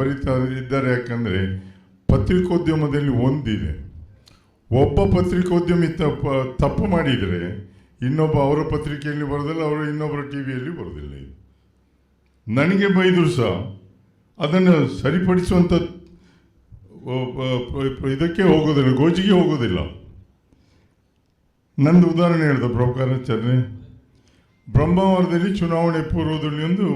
ಬರೀತಾ ಇದ್ದಾರೆ ಯಾಕಂದರೆ ಪತ್ರಿಕೋದ್ಯಮದಲ್ಲಿ ಒಂದಿದೆ. ಒಬ್ಬ ಪತ್ರಿಕೋದ್ಯಮಿ ತಪ್ಪ ತಪ್ಪು ಮಾಡಿದರೆ ಇನ್ನೊಬ್ಬ ಅವರ ಪತ್ರಿಕೆಯಲ್ಲಿ ಬರೋದಿಲ್ಲ, ಅವರು ಇನ್ನೊಬ್ಬರ ಟಿ ವಿಯಲ್ಲಿ ಬರೋದಿಲ್ಲ ನನಗೆ ಬೈದರು ಸಹ ಅದನ್ನು ಸರಿಪಡಿಸುವಂಥ ಇದಕ್ಕೆ ಹೋಗೋದಿಲ್ಲ, ಗೋಜಿಗೆ ಹೋಗೋದಿಲ್ಲ. ನಂದು ಉದಾಹರಣೆ ಹೇಳಿದ ಪ್ರಭುಕಾರಾಚಾರ್ಯ ಬ್ರಹ್ಮಾವರದಲ್ಲಿ ಚುನಾವಣೆ ಪೂರ್ವದಲ್ಲಿ ಒಂದು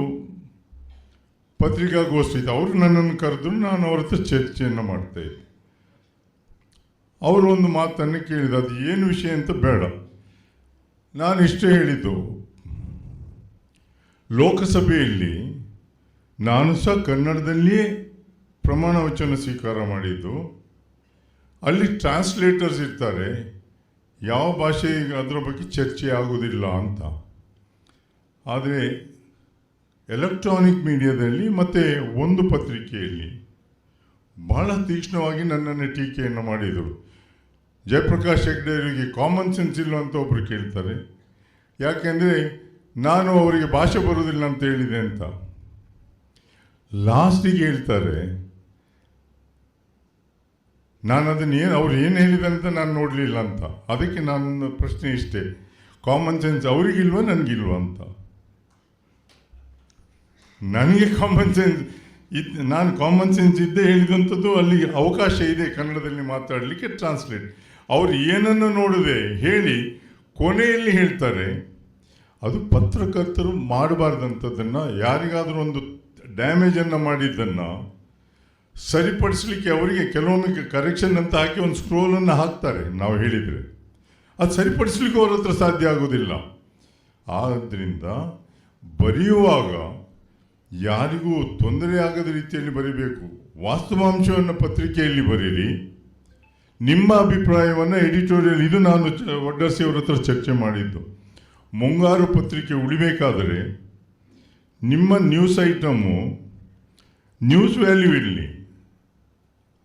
ಪತ್ರಿಕಾಗೋಷ್ಠಿ ಇದೆ ಅವರು ನನ್ನನ್ನು ಕರೆದು ನಾನು ಅವ್ರ ಹತ್ರ ಚರ್ಚೆಯನ್ನು ಮಾಡ್ತಾ ಇದ್ದೆ. ಅವರು ಒಂದು ಮಾತನ್ನು ಕೇಳಿದ ಅದು ಏನು ವಿಷಯ ಅಂತ ಬೇಡ. ನಾನು ಇಷ್ಟೇ ಹೇಳಿದ್ದು, ಲೋಕಸಭೆಯಲ್ಲಿ ನಾನು ಸಹ ಕನ್ನಡದಲ್ಲಿಯೇ ಪ್ರಮಾಣ ವಚನ ಸ್ವೀಕಾರ ಮಾಡಿದ್ದು. ಅಲ್ಲಿ ಟ್ರಾನ್ಸ್ಲೇಟರ್ಸ್ ಇರ್ತಾರೆ, ಯಾವ ಭಾಷೆ ಅದರ ಬಗ್ಗೆ ಚರ್ಚೆ ಆಗುವುದಿಲ್ಲ ಅಂತ. ಆದರೆ ಎಲೆಕ್ಟ್ರಾನಿಕ್ ಮೀಡಿಯಾದಲ್ಲಿ ಮತ್ತು ಒಂದು ಪತ್ರಿಕೆಯಲ್ಲಿ ಬಹಳ ತೀಕ್ಷ್ಣವಾಗಿ ನನ್ನನ್ನು ಟೀಕೆಯನ್ನು ಮಾಡಿದರು. ಜಯಪ್ರಕಾಶ್ ಹೆಗ್ಡೆ ಅವರಿಗೆ ಕಾಮನ್ ಸೆನ್ಸ್ ಇಲ್ಲ ಅಂತ ಒಬ್ಬರು ಕೇಳ್ತಾರೆ. ಯಾಕೆಂದರೆ ನಾನು ಅವರಿಗೆ ಭಾಷೆ ಬರೋದಿಲ್ಲ ಅಂತ ಹೇಳಿದೆ ಅಂತ. ಲಾಸ್ಟಿಗೆ ಹೇಳ್ತಾರೆ ನಾನು ಅದನ್ನು ಏನು, ಅವ್ರು ಏನು ಹೇಳಿದೆ ಅಂತ ನಾನು ನೋಡಲಿಲ್ಲ ಅಂತ. ಅದಕ್ಕೆ ನನ್ನ ಪ್ರಶ್ನೆ ಇಷ್ಟೇ. ಕಾಮನ್ ಸೆನ್ಸ್ ಅವರಿಗಿಲ್ವ ನನಗಿಲ್ವ ಅಂತ. ನನಗೆ ಕಾಮನ್ ಸೆನ್ಸ್ ಇದ್, ನಾನು ಕಾಮನ್ ಸೆನ್ಸ್ ಇದ್ದೇ ಹೇಳಿದಂಥದ್ದು ಅಲ್ಲಿ ಅವಕಾಶ ಇದೆ ಕನ್ನಡದಲ್ಲಿ ಮಾತಾಡಲಿಕ್ಕೆ ಟ್ರಾನ್ಸ್ಲೇಟ್ ಅವರು ಏನನ್ನು ನೋಡಿದೆ ಹೇಳಿ ಕೊನೆಯಲ್ಲಿ ಹೇಳ್ತಾರೆ, ಅದು ಪತ್ರಕರ್ತರು ಮಾಡಬಾರ್ದಂಥದ್ದನ್ನು, ಯಾರಿಗಾದರೂ ಒಂದು ಡ್ಯಾಮೇಜನ್ನು ಮಾಡಿದ್ದನ್ನು ಸರಿಪಡಿಸಲಿಕ್ಕೆ ಅವರಿಗೆ ಕೆಲವೊಮ್ಮೆ ಕರೆಕ್ಷನ್ ಅಂತ ಹಾಕಿ ಒಂದು ಸ್ಕ್ರೋಲನ್ನು ಹಾಕ್ತಾರೆ, ನಾವು ಹೇಳಿದರೆ. ಅದು ಸರಿಪಡಿಸ್ಲಿಕ್ಕೆ ಅವ್ರ ಹತ್ರ ಸಾಧ್ಯ ಆಗೋದಿಲ್ಲ. ಆದ್ದರಿಂದ ಬರೆಯುವಾಗ ಯಾರಿಗೂ ತೊಂದರೆ ಆಗದ ರೀತಿಯಲ್ಲಿ ಬರೀಬೇಕು. ವಾಸ್ತವಾಂಶವನ್ನು ಪತ್ರಿಕೆಯಲ್ಲಿ ಬರೀರಿ. ನಿಮ್ಮ ಅಭಿಪ್ರಾಯವನ್ನು ಎಡಿಟೋರಿಯಲ್, ಇದು ನಾನು ಚ- ಒಡ್ಡರ್ಸಿ ಹತ್ರ ಚರ್ಚೆ ಮಾಡಿದ್ದು. ಮುಂಗಾರು ಪತ್ರಿಕೆ ಉಳಿಬೇಕಾದರೆ ನಿಮ್ಮ ನ್ಯೂಸ್ ಐಟಮು ನ್ಯೂಸ್ ವ್ಯಾಲ್ಯೂ ಇರಲಿ.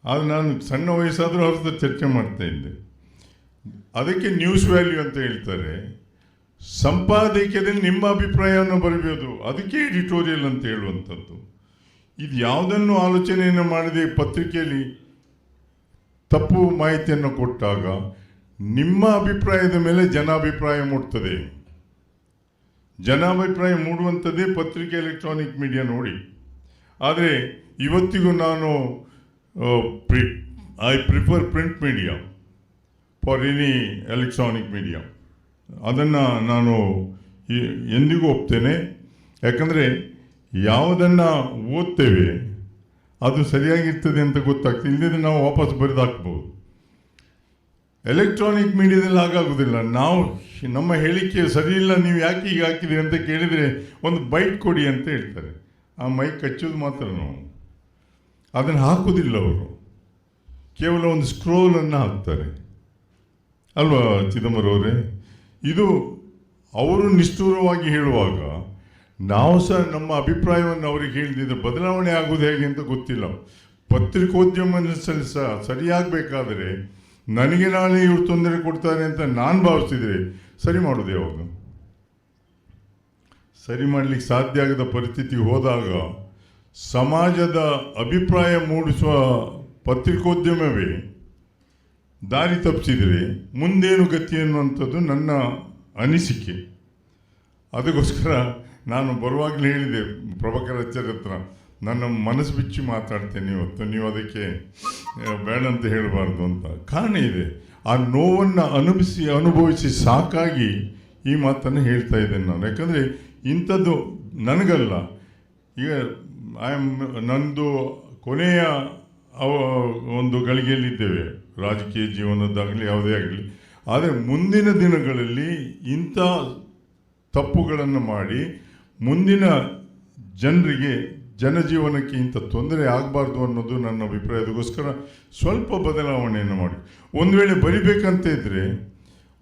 ಆದರೆ ನಾನು ಸಣ್ಣ ವಯಸ್ಸಾದರೂ ಅವ್ರ ಹತ್ರ ಚರ್ಚೆ ಮಾಡ್ತಾ ಇದ್ದೆ. ಅದಕ್ಕೆ ನ್ಯೂಸ್ ವ್ಯಾಲ್ಯೂ ಅಂತ ಹೇಳ್ತಾರೆ. ಸಂಪಾದಕದಲ್ಲಿ ನಿಮ್ಮ ಅಭಿಪ್ರಾಯವನ್ನು ಬರಬೇಕು ಅದಕ್ಕೆ ಎಡಿಟೋರಿಯಲ್ ಅಂತ ಹೇಳುವಂಥದ್ದು. ಇದು ಯಾವುದನ್ನು ಆಲೋಚನೆಯನ್ನು ಮಾಡಿದೆ ಪತ್ರಿಕೆಯಲ್ಲಿ? ತಪ್ಪು ಮಾಹಿತಿಯನ್ನು ಕೊಟ್ಟಾಗ ನಿಮ್ಮ ಅಭಿಪ್ರಾಯದ ಮೇಲೆ ಜನಾಭಿಪ್ರಾಯ ಮೂಡ್ತದೆ. ಜನಾಭಿಪ್ರಾಯ ಮೂಡುವಂಥದ್ದೇ ಪತ್ರಿಕೆ ಎಲೆಕ್ಟ್ರಾನಿಕ್ ಮೀಡಿಯಾ ನೋಡಿ. ಆದರೆ ಇವತ್ತಿಗೂ ನಾನು pre I prefer print media for any electronic media ಅದನ್ನು ನಾನು ಎಂದಿಗೂ ಒಪ್ತೇನೆ. ಯಾಕಂದರೆ ಯಾವುದನ್ನು ಓದ್ತೇವೆ, ಅದು ಸರಿಯಾಗಿರ್ತದೆ ಅಂತ ಗೊತ್ತಾಗ್ತದೆ. ಇಲ್ಲದಿದ್ದರೆ ನಾವು ವಾಪಸ್ ಬರೆದು ಹಾಕ್ಬೋದು ಎಲೆಕ್ಟ್ರಾನಿಕ್ ಮೀಡಿಯಾದಲ್ಲಿ ಹಾಗಾಗೋದಿಲ್ಲ. ನಾವು ನಮ್ಮ ಹೇಳಿಕೆ ಸರಿಯಿಲ್ಲ ನೀವು ಯಾಕೆ ಹೀಗೆ ಹಾಕಿದ್ದೀರಿ ಅಂತ ಕೇಳಿದರೆ ಒಂದು ಬೈಟ್ ಕೊಡಿ ಅಂತ ಹೇಳ್ತಾರೆ. ಆ ಮೈಕ್ ಕಚ್ಚೋದು ಮಾತ್ರ ನಾವು. ಅದನ್ನು ಹಾಕೋದಿಲ್ಲ ಅವರು. ಕೇವಲ ಒಂದು ಸ್ಕ್ರೋಲನ್ನು ಹಾಕ್ತಾರೆ. ಅಲ್ವಾ ಚಿದಂಬರಂ ಅವರೇ ಇದು ಅವರು ನಿಷ್ಠೂರವಾಗಿ ಹೇಳುವಾಗ ನಾವು ಸಹ ನಮ್ಮ ಅಭಿಪ್ರಾಯವನ್ನು ಅವರಿಗೆ ಹೇಳಿದ್ರೆ ಬದಲಾವಣೆ ಆಗುವುದು ಹೇಗೆ ಅಂತ ಗೊತ್ತಿಲ್ಲ. ಪತ್ರಿಕೋದ್ಯಮ ಸಹ ಸರಿಯಾಗಬೇಕಾದರೆ ನನಗೆ ನಾಳೆ ಇವರು ತೊಂದರೆ ಕೊಡ್ತಾರೆ ಅಂತ ನಾನು ಭಾವಿಸಿದರೆ ಸರಿ ಮಾಡೋದು ಯಾವಾಗ? ಸರಿ ಮಾಡಲಿಕ್ಕೆ ಸಾಧ್ಯ ಆಗದ ಪರಿಸ್ಥಿತಿ ಹೋದಾಗ ಸಮಾಜದ ಅಭಿಪ್ರಾಯ ಮೂಡಿಸುವ ಪತ್ರಿಕೋದ್ಯಮವೇ ದಾರಿ ತಪ್ಪಿಸಿದರೆ ಮುಂದೇನು ಗತಿ ಅನ್ನುವಂಥದ್ದು ನನ್ನ ಅನಿಸಿಕೆ. ಅದಕ್ಕೋಸ್ಕರ ನಾನು ಬರುವಾಗಲೇ ಹೇಳಿದೆ, ಪ್ರಭಾಕರ್ ಆಚಾರ್ಯ ಹತ್ರ, ನನ್ನ ಮನಸ್ಸು ಬಿಚ್ಚಿ ಮಾತಾಡ್ತೇನೆ ಇವತ್ತು, ನೀವು ಅದಕ್ಕೆ ಬೇಡ ಅಂತ ಹೇಳಬಾರ್ದು ಅಂತ. ಕಾರಣ ಇದೆ, ಆ ನೋವನ್ನು ಅನುಭವಿಸಿ ಅನುಭವಿಸಿ ಸಾಕಾಗಿ ಈ ಮಾತನ್ನು ಹೇಳ್ತಾ ಇದ್ದೇನೆ ನಾನು. ಯಾಕಂದರೆ ಇಂಥದ್ದು ನನಗಲ್ಲ. ಈಗ ಐ ಆಮ್ ನಂದು ಕೊನೆಯ ಅವ ಒಂದು ಗಳಿಗೆಯಲ್ಲಿದ್ದೇವೆ. ರಾಜಕೀಯ ಜೀವನದ್ದಾಗಲಿ, ಯಾವುದೇ ಆಗಲಿ. ಆದರೆ ಮುಂದಿನ ದಿನಗಳಲ್ಲಿ ಇಂಥ ತಪ್ಪುಗಳನ್ನು ಮಾಡಿ ಮುಂದಿನ ಜನರಿಗೆ ಜನಜೀವನಕ್ಕೆ ಇಂಥ ತೊಂದರೆ ಆಗಬಾರ್ದು ಅನ್ನೋದು ನನ್ನ ಅಭಿಪ್ರಾಯದಗೋಸ್ಕರ ಸ್ವಲ್ಪ ಬದಲಾವಣೆಯನ್ನು ಮಾಡಿ. ಒಂದು ವೇಳೆ ಬರಿಬೇಕಂತ ಇದ್ದರೆ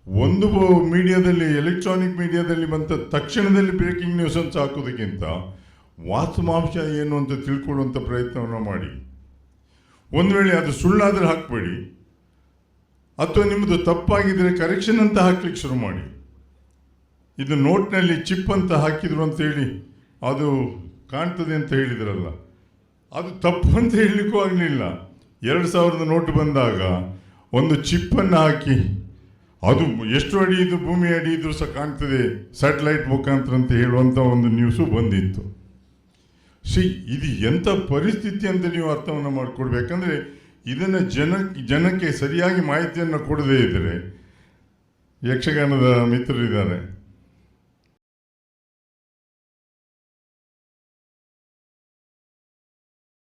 ಒಂದು ಮೀಡಿಯಾದಲ್ಲಿ, ಎಲೆಕ್ಟ್ರಾನಿಕ್ ಮೀಡಿಯಾದಲ್ಲಿ ಬಂತ ತಕ್ಷಣದಲ್ಲಿ ಬ್ರೇಕಿಂಗ್ ನ್ಯೂಸ್ ಅಂತ ಹಾಕೋದಕ್ಕಿಂತ ವಾಸ್ತವಾಂಶ ಏನು ಅಂತ ತಿಳ್ಕೊಳ್ಳುವಂಥ ಪ್ರಯತ್ನವನ್ನು ಮಾಡಿ. ಒಂದು ವೇಳೆ ಅದು ಸುಳ್ಳಾದರೆ ಹಾಕಬೇಡಿ. ಅಥವಾ ನಿಮ್ಮದು ತಪ್ಪಾಗಿದ್ದರೆ ಕರೆಕ್ಷನ್ ಅಂತ ಹಾಕ್ಲಿಕ್ಕೆ ಶುರು ಮಾಡಿ. ಇದು ನೋಟ್ನಲ್ಲಿ ಚಿಪ್ ಅಂತ ಹಾಕಿದ್ರು ಅಂತ ಹೇಳಿ ಅದು ಕಾಣ್ತದೆ ಅಂತ ಹೇಳಿದ್ರಲ್ಲ. ಅದು ತಪ್ಪು ಅಂತ ಹೇಳಲಿಕ್ಕೂ ಆಗಲಿಲ್ಲ. ಎರಡು ಸಾವಿರದ ನೋಟು ಬಂದಾಗ ಒಂದು ಚಿಪ್ಪನ್ನು ಹಾಕಿ, ಅದು ಎಷ್ಟು ಅಡಿ ಇದು ಭೂಮಿ ಅಡಿ ಇದ್ರೂ ಸಹ ಕಾಣ್ತದೆ ಸ್ಯಾಟಲೈಟ್ ಮುಖಾಂತರ ಅಂತ ಹೇಳುವಂಥ ಒಂದು ನ್ಯೂಸು ಬಂದಿತ್ತು. ಸಿ, ಇದು ಎಂಥ ಪರಿಸ್ಥಿತಿ ಅಂತ ನೀವು ಅರ್ಥವನ್ನು ಮಾಡಿಕೊಡ್ಬೇಕಂದ್ರೆ ಇದನ್ನು ಜನ, ಜನಕ್ಕೆ ಸರಿಯಾಗಿ ಮಾಹಿತಿಯನ್ನು ಕೊಡದೇ ಇದ್ದರೆ ಯಕ್ಷಗಾನದ ಮಿತ್ರರಿದ್ದಾರೆ.